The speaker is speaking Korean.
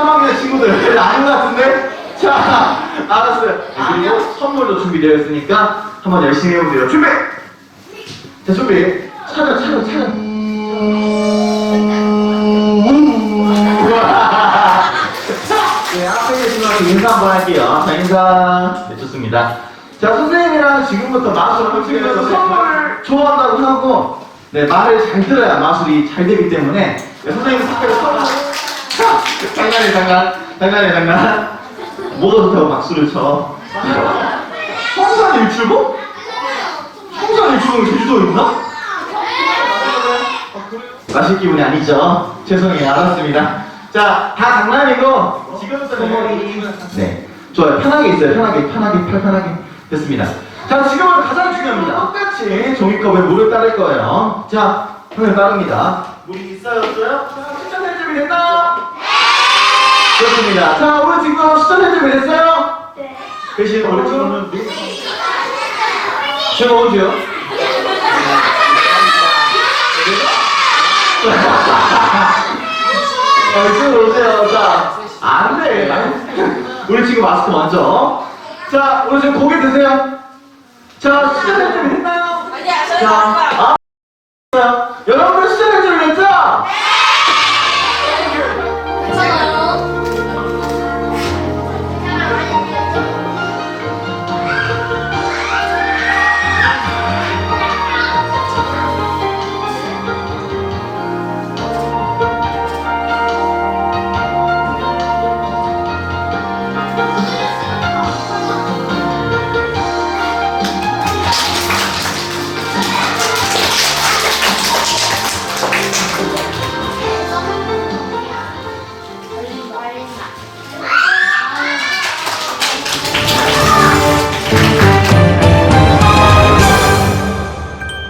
3학년 친구들 아닌 것 같은데? 자, 알았어요. 아, 그리고 선물도 준비되어 있으니까 한번 열심히 해보세요. 준비! 자, 준비. 차려, 차려, 차려. 네, 앞에 계신 분한테 인사 한번 할게요. 자, 인사. 네, 좋습니다. 자, 선생님이랑 지금부터 마술을 움직이면서 선물 좋아한다고 하고, 네, 말을 잘 들어야 마술이 잘 되기 때문에, 네, 선생님 학교에서 장난해, 장난. 장난해, 장난. 뭐가 좋다고 박수를 쳐. 청산 일출봉? 청산 일출봉 제주도에 있나? 마실 기분이 아니죠? 죄송해요. 알았습니다. 자, 다 장난이고, 지금부터는. 네. 좋아요. 편하게 있어요. 편하게, 편하게, 팔 편하게. 됐습니다. 자, 지금은 가장 중요합니다. 똑같이 종이컵에 물을 따를 거예요. 자, 손을 따릅니다. 물이 있어요? 없어요? 자, 셀 준비 됐나 요? 그렇습니다. 자, 우리 친구 숫자 셀 준비 됐어요? 대신 우리 친구는 누구? 제가 언제요? 자, 이쪽으로 오세요. 자, 안 돼. 우리 친구 마스크 먼저. 자, 우리 지금 고개 드세요. 자, 준비 됐나요? 아니야, 저희 자. 아,